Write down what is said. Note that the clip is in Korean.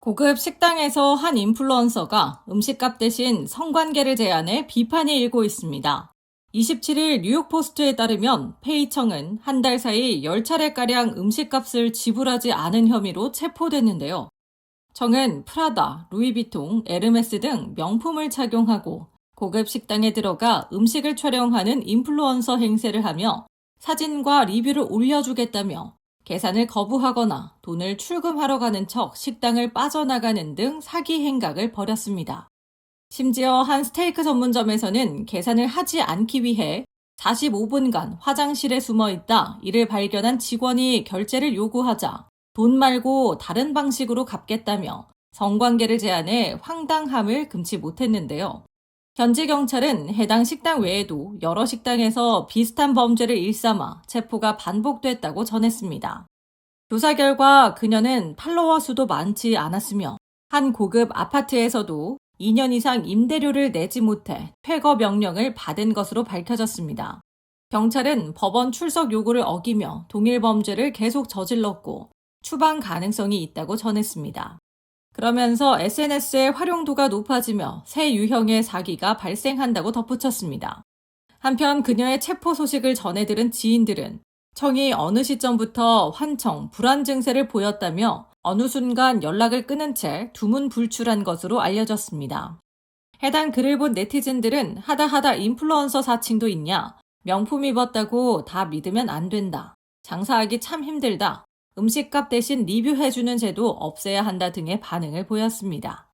고급 식당에서 한 인플루언서가 음식값 대신 성관계를 제안해 비판이 일고 있습니다. 27일 뉴욕포스트에 따르면 페이청은 한 달 사이 10차례가량 음식값을 지불하지 않은 혐의로 체포됐는데요. 청은 프라다, 루이비통, 에르메스 등 명품을 착용하고 고급 식당에 들어가 음식을 촬영하는 인플루언서 행세를 하며 사진과 리뷰를 올려주겠다며 계산을 거부하거나 돈을 출금하러 가는 척 식당을 빠져나가는 등 사기 행각을 벌였습니다. 심지어 한 스테이크 전문점에서는 계산을 하지 않기 위해 45분간 화장실에 숨어 있다 이를 발견한 직원이 결제를 요구하자 돈 말고 다른 방식으로 갚겠다며 성관계를 제안해 황당함을 금치 못했는데요. 현지 경찰은 해당 식당 외에도 여러 식당에서 비슷한 범죄를 일삼아 체포가 반복됐다고 전했습니다. 조사 결과 그녀는 팔로워 수도 많지 않았으며 한 고급 아파트에서도 2년 이상 임대료를 내지 못해 퇴거 명령을 받은 것으로 밝혀졌습니다. 경찰은 법원 출석 요구를 어기며 동일 범죄를 계속 저질렀고 추방 가능성이 있다고 전했습니다. 그러면서 SNS의 활용도가 높아지며 새 유형의 사기가 발생한다고 덧붙였습니다. 한편 그녀의 체포 소식을 전해 들은 지인들은 청이 어느 시점부터 환청, 불안 증세를 보였다며 어느 순간 연락을 끊은 채 두문불출한 것으로 알려졌습니다. 해당 글을 본 네티즌들은 하다 하다 인플루언서 사칭도 있냐? 명품 입었다고 다 믿으면 안 된다. 장사하기 참 힘들다. 음식값 대신 리뷰해주는 제도 없애야 한다 등의 반응을 보였습니다.